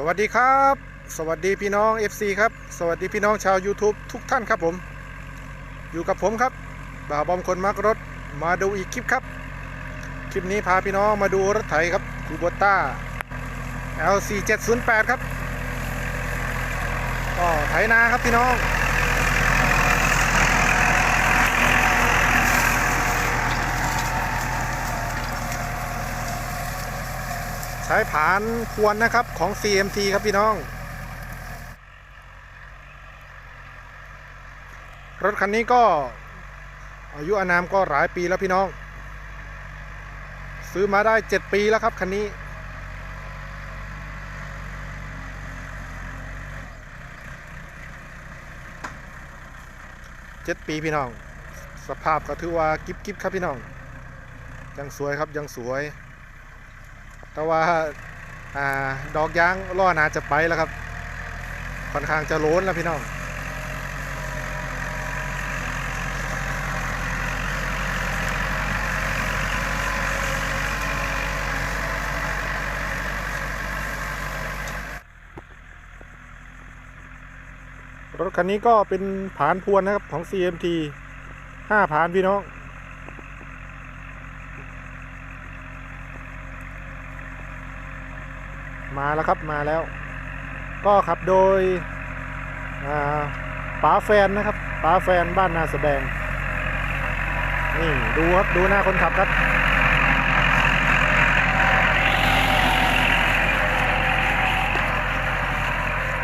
สวัสดีครับ สวัสดีพี่น้อง FC ครับ สวัสดีพี่น้องชาว YouTube ทุกท่านครับผม อยู่กับผมครับบ่าวบอมคนมักรถมาดูอีกคลิปครับ คลิปนี้พาพี่น้องมาดูรถไถครับคูโบต้า LC 708 ครับก็ไถนาครับพี่น้อง ใช้ผานพวนนะครับของ CMT ครับพี่น้อง รถคันนี้ก็อายุอานามก็หลายปีแล้วพี่น้อง ซื้อมาได้ 7 ปีแล้วครับคันนี้ เจ็ดปีพี่น้อง สภาพก็ถือว่ากิบกิบครับพี่น้อง ยังสวยครับยังสวย แต่ว่าอ่าดอกยางล่อหนาจะไปแล้วครับค่อนข้างจะโล้นแล้วพี่น้องรถคันนี้ก็เป็นผานพวนนะครับของ CMT 5ผานพี่น้อง มาแล้วครับมาแล้ว ก็ขับโดยป๋าแฟนนะครับป๋าแฟนบ้านนาสะแบงนี่ดูครับดูหน้าคนขับครับ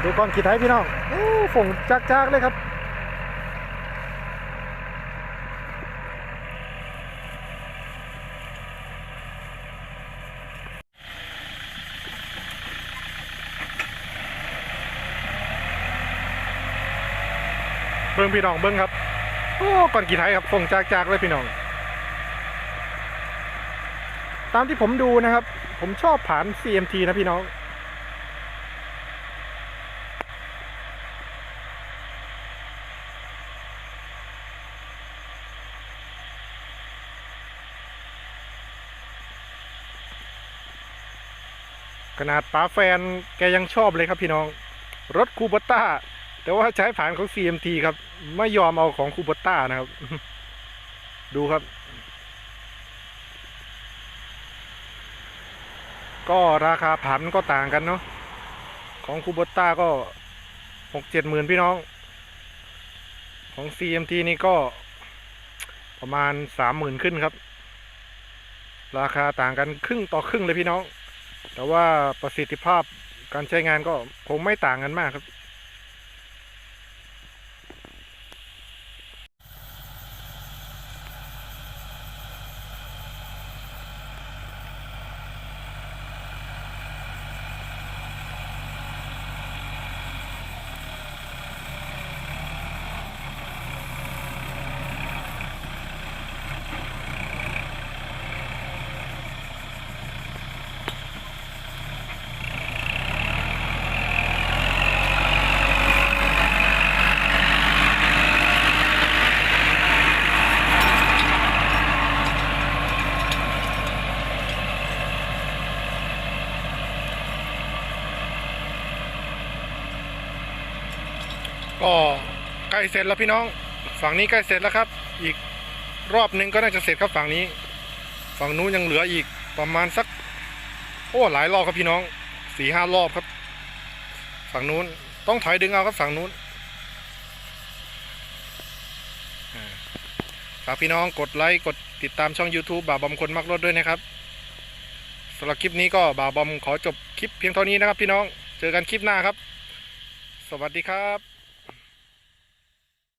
ดูก่อนขี่ไทยพี่น้องโอ้ฝงจักๆเลยครับ เบิ้งพี่น้องเบิ้งครับโอ้ก่อนกี่ไทยครับฟงจากๆเลยพี่น้อง ตามที่ผมดูนะครับ ผมชอบผ่าน CMT นะพี่น้องขนาดป๋าแฟนแกยังชอบเลยครับพี่น้อง รถคูปต้า แต่ว่าใช้ผ่านของ CMT ครับไม่ยอมเอาของคูปต้านะครับ ดูครับ ก็ราคาผันก็ต่างกันเนาะของคูปต้าก็หกเจ็ดหมื่นพี่น้อง ของ CMT นี่ก็ประมาณสามหมื่นขึ้นครับ ราคาต่างกันครึ่งต่อครึ่งเลยพี่น้อง แต่ว่าประสิทธิภาพการใช้งานก็คงไม่ต่างกันมากครับ ก็ใกล้เสร็จแล้วพี่น้อง ฝั่งนี้ใกล้เสร็จแล้วครับ อีกรอบหนึ่งก็น่าจะเสร็จครับฝั่งนี้ ฝั่งนู้นยังเหลืออีกประมาณสักโอ้หลายรอบครับพี่น้องสี่ห้ารอบครับ ฝั่งนู้นต้องถอยดึงเอาครับฝั่งนู้นฝากพี่น้องกดไลค์กดติดตามช่อง YouTube บ่าวบอมคนมักรถด้วยนะครับสำหรับคลิปนี้ก็บ่าวบอมขอจบคลิปเพียงเท่านี้นะครับพี่น้องเจอกันคลิปหน้าครับ สวัสดีครับ